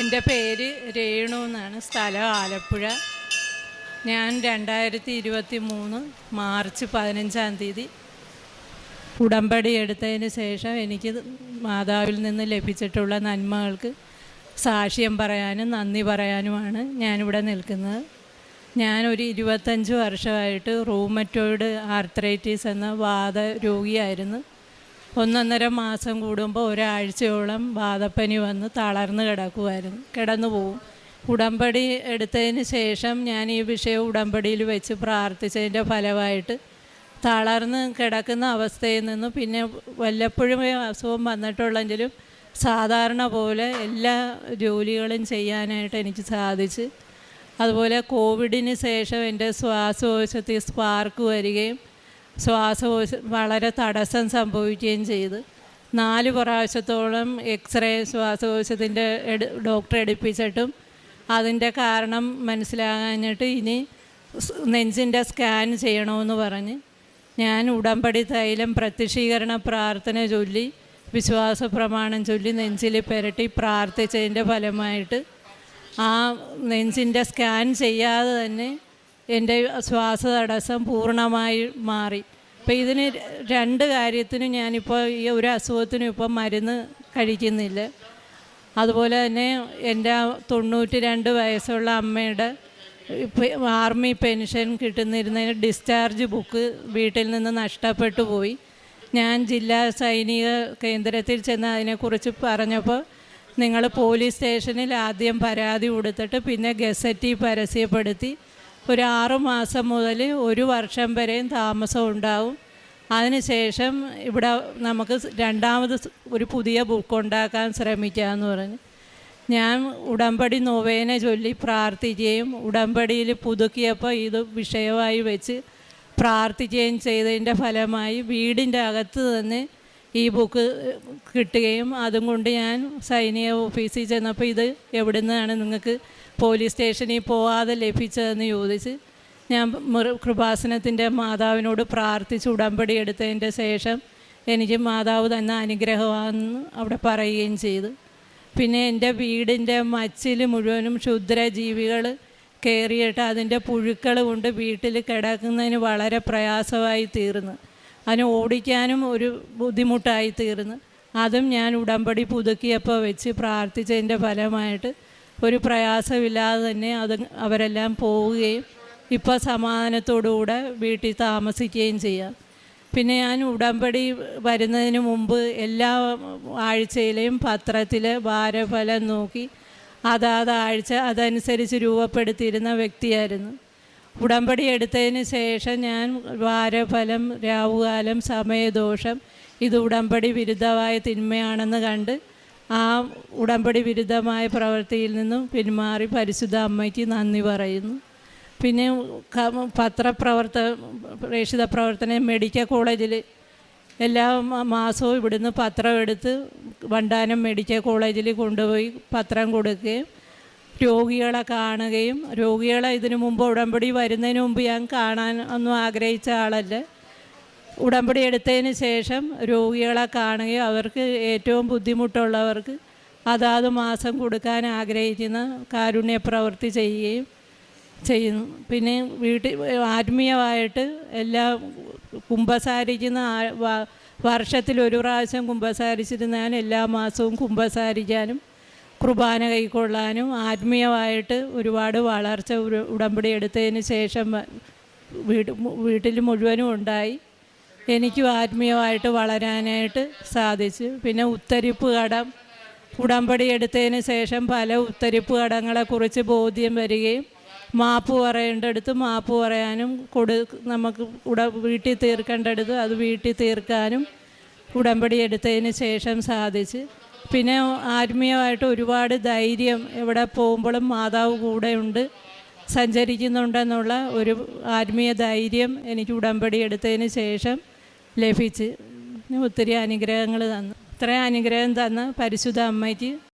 എന്റെ പേര് രേണു എന്നാണ്. സ്ഥലം ആലപ്പുഴ. ഞാൻ രണ്ടായിരത്തി ഇരുപത്തി മൂന്ന് മാർച്ച് പതിനഞ്ചാം തീയതി ഉടമ്പടി എടുത്തതിന് ശേഷം എനിക്ക് മാതാവിൽ നിന്ന് ലഭിച്ചിട്ടുള്ള നന്മകൾക്ക് സാക്ഷ്യം പറയാനും നന്ദി പറയാനുമാണ് ഞാനിവിടെ നിൽക്കുന്നത്. ഞാനൊരു ഇരുപത്തഞ്ച് വർഷമായിട്ട് റൂമറ്റോയിഡ് ആർത്രൈറ്റീസ് എന്ന വാദ രോഗിയായിരുന്നു. ഒന്നൊന്നര മാസം കൂടുമ്പോൾ ഒരാഴ്ചയോളം വാദപ്പനി വന്ന് തളർന്ന് കിടക്കുമായിരുന്നു കിടന്നു പോവും. ഉടമ്പടി എടുത്തതിന് ശേഷം ഞാൻ ഈ വിഷയം ഉടമ്പടിയിൽ വെച്ച് പ്രാർത്ഥിച്ചതിന്റെ ഫലമായിട്ട് തളർന്ന് കിടക്കുന്ന അവസ്ഥയിൽ നിന്ന് പിന്നെ വല്ലപ്പോഴും അസുഖം വന്നിട്ടുള്ളെങ്കിലും സാധാരണ പോലെ എല്ലാ ജോലികളും ചെയ്യാനായിട്ട് എനിക്ക് സാധിച്ച്. അതുപോലെ കോവിഡിന് ശേഷം എന്റെ ശ്വാസകോശത്തിൽ സ്പാർക്ക് വരികയും ശ്വാസകോശ വളരെ തടസ്സം സംഭവിക്കുകയും ചെയ്ത്. നാല് പ്രാവശ്യത്തോളം എക്സ്റേ ശ്വാസകോശത്തിന്റെ എടു ഡോക്ടറെ എടുപ്പിച്ചിട്ടും അതിന്റെ കാരണം മനസ്സിലാകാഞ്ഞിട്ട് ഇനി നെഞ്ചിന്റെ സ്കാൻ ചെയ്യണമെന്ന് പറഞ്ഞ് ഞാൻ ഉടമ്പടി തൈലം പ്രത്യക്ഷീകരണ പ്രാർത്ഥന ചൊല്ലി വിശ്വാസ പ്രമാണം ചൊല്ലി നെഞ്ചിൽ പുരട്ടി പ്രാർത്ഥിച്ചതിന്റെ ഫലമായിട്ട് ആ നെഞ്ചിന്റെ സ്കാൻ ചെയ്യാതെ തന്നെ എന്റെ ശ്വാസ തടസ്സം പൂർണമായി മാറി. അപ്പോൾ ഇതിന് രണ്ട് കാര്യത്തിനും ഞാനിപ്പോൾ ഈ ഒരു അസുഖത്തിനും ഇപ്പം മരുന്ന് കഴിക്കുന്നില്ല. അതുപോലെ തന്നെ എന്റെ തൊണ്ണൂറ്റി രണ്ട് വയസ്സുള്ള അമ്മയുടെ ആർമി പെൻഷൻ കിട്ടുന്നിരുന്നതിന് ഡിസ്ചാർജ് ബുക്ക് വീട്ടിൽ നിന്ന് നഷ്ടപ്പെട്ടു പോയി. ഞാൻ ജില്ലാ സൈനിക കേന്ദ്രത്തിൽ ചെന്ന് അതിനെക്കുറിച്ച് പറഞ്ഞപ്പോൾ നിങ്ങൾ പോലീസ് സ്റ്റേഷനിൽ ആദ്യം പരാതി കൊടുത്തിട്ട് പിന്നെ ഗസറ്റി പരസ്യപ്പെടുത്തി. ഒരു ആറു മാസം മുതൽ ഒരു വർഷം വരെയും താമസം ഉണ്ടാവും. അതിനുശേഷം ഇവിടെ നമുക്ക് രണ്ടാമത് ഒരു പുതിയ ബുക്ക് ഉണ്ടാക്കാൻ ശ്രമിക്കാമെന്ന് പറഞ്ഞു. ഞാൻ ഉടമ്പടി നോവേനെ ചൊല്ലി പ്രാർത്ഥിക്കുകയും ഉടമ്പടിയിൽ പുതുക്കിയപ്പോൾ ഇത് വിഷയമായി വെച്ച് പ്രാർത്ഥിക്കുകയും ചെയ്തതിന്റെ ഫലമായി വീടിന്റെ അകത്ത് തന്നെ ഈ ബുക്ക് കിട്ടുകയും അതും കൊണ്ട് ഞാൻ സൈനിക ഓഫീസിൽ ചെന്നപ്പോൾ ഇത് എവിടെ നിന്നാണ് നിങ്ങൾക്ക് പോലീസ് സ്റ്റേഷനിൽ പോവാതെ ലഭിച്ചതെന്ന് ചോദിച്ച് ഞാൻ കൃപാസനത്തിന്റെ മാതാവിനോട് പ്രാർത്ഥിച്ച് ഉടമ്പടി എടുത്തതിന്റെ ശേഷം എനിക്ക് മാതാവ് തന്ന അനുഗ്രഹമാണെന്ന് അവിടെ പറയുകയും ചെയ്തു. പിന്നെ എന്റെ വീടിന്റെ മച്ചിൽ മുഴുവനും ക്ഷുദ്രജീവികൾ കയറിയിട്ട് അതിന്റെ പുഴുക്കൾ കൊണ്ട് വീട്ടിൽ കിടക്കുന്നതിന് വളരെ പ്രയാസമായി തീർന്നു. അതിന് ഓടിക്കാനും ഒരു ബുദ്ധിമുട്ടായി തീർന്നു. അതും ഞാൻ ഉടമ്പടി പുതുക്കിയപ്പോൾ വെച്ച് പ്രാർത്ഥിച്ചതിന്റെ ഫലമായിട്ട് ഒരു പ്രയാസമില്ലാതെ തന്നെ അത് അവരെല്ലാം പോവുകയും ഇപ്പോൾ സമാധാനത്തോടുകൂടെ വീട്ടിൽ താമസിക്കുകയും ചെയ്യാം. പിന്നെ ഞാൻ ഉടമ്പടി വരുന്നതിന് മുമ്പ് എല്ലാ ആഴ്ചയിലെയും പത്രത്തിൽ ഭാരഫലം നോക്കി അതാത് ആഴ്ച അതനുസരിച്ച് രൂപപ്പെടുത്തിയിരുന്ന വ്യക്തിയായിരുന്നു. ഉടമ്പടി എടുത്തതിന് ശേഷം ഞാൻ വാരഫലം രാവുകാലം സമയദോഷം ഇത് ഉടമ്പടി വിരുദ്ധമായ തിന്മയാണെന്ന് കണ്ട് ആ ഉടമ്പടി വിരുദ്ധമായ പ്രവൃത്തിയിൽ നിന്നും പിന്മാറി പരിശുദ്ധ അമ്മയ്ക്ക് നന്ദി പറയുന്നു. പിന്നെ പത്രപ്രവർത്ത പ്രേക്ഷിത പ്രവർത്തനം മെഡിക്കൽ കോളേജിൽ എല്ലാ മാസവും ഇവിടുന്ന് പത്രം എടുത്ത് വണ്ടാനം മെഡിക്കൽ കോളേജിൽ കൊണ്ടുപോയി പത്രം കൊടുക്കുകയും രോഗികളെ കാണുകയും രോഗികളെ ഇതിനു മുമ്പ് ഉടമ്പടി വരുന്നതിന് മുമ്പ് ഞാൻ കാണാൻ ഒന്നും ആഗ്രഹിച്ച ആളല്ല. ഉടമ്പടി എടുത്തതിന് ശേഷം രോഗികളെ കാണുകയും അവർക്ക് ഏറ്റവും ബുദ്ധിമുട്ടുള്ളവർക്ക് അതാത് മാസം കൊടുക്കാൻ ആഗ്രഹിക്കുന്ന കാരുണ്യ പ്രവൃത്തി ചെയ്യുകയും ചെയ്യുന്നു. പിന്നെ വീട്ടിൽ ആത്മീയമായിട്ട് എല്ലാ കുംഭസാരിക്കുന്ന വർഷത്തിൽ ഒരു പ്രാവശ്യം കുംഭസാരിച്ചിരുന്നാൽ എല്ലാ മാസവും കുമ്പസാരിക്കാനും കുർബാന കൈക്കൊള്ളാനും ആത്മീയമായിട്ട് ഒരുപാട് വളർച്ച ഉടമ്പടി എടുത്തതിന് ശേഷം വീട് വീട്ടിൽ മുഴുവനും ഉണ്ടായി. എനിക്കും ആത്മീയമായിട്ട് വളരാനായിട്ട് സാധിച്ചു. പിന്നെ ഉത്തരിപ്പ് കടം. ഉടമ്പടി എടുത്തതിന് ശേഷം പല ഉത്തരിപ്പ് കടങ്ങളെക്കുറിച്ച് ബോധ്യം വരികയും മാപ്പ് പറയേണ്ടടുത്ത് മാപ്പ് പറയാനും കൊടു നമുക്ക് ഉട വീട്ടിൽ തീർക്കേണ്ടടുത്ത് അത് വീട്ടിൽ തീർക്കാനും ഉടമ്പടി എടുത്തതിന് ശേഷം സാധിച്ച്. പിന്നെ ആത്മീയമായിട്ട് ഒരുപാട് ധൈര്യം എവിടെ പോകുമ്പോഴും മാതാവ് കൂടെയുണ്ട് സഞ്ചരിക്കുന്നുണ്ടെന്നുള്ള ഒരു ആത്മീയ ധൈര്യം എനിക്ക് ഉടമ്പടി എടുത്തതിന് ശേഷം ലഭിച്ച്. ഒത്തിരി അനുഗ്രഹങ്ങൾ തന്നു. ഇത്രയും അനുഗ്രഹം തന്ന പരിശുദ്ധ അമ്മയ്ക്ക്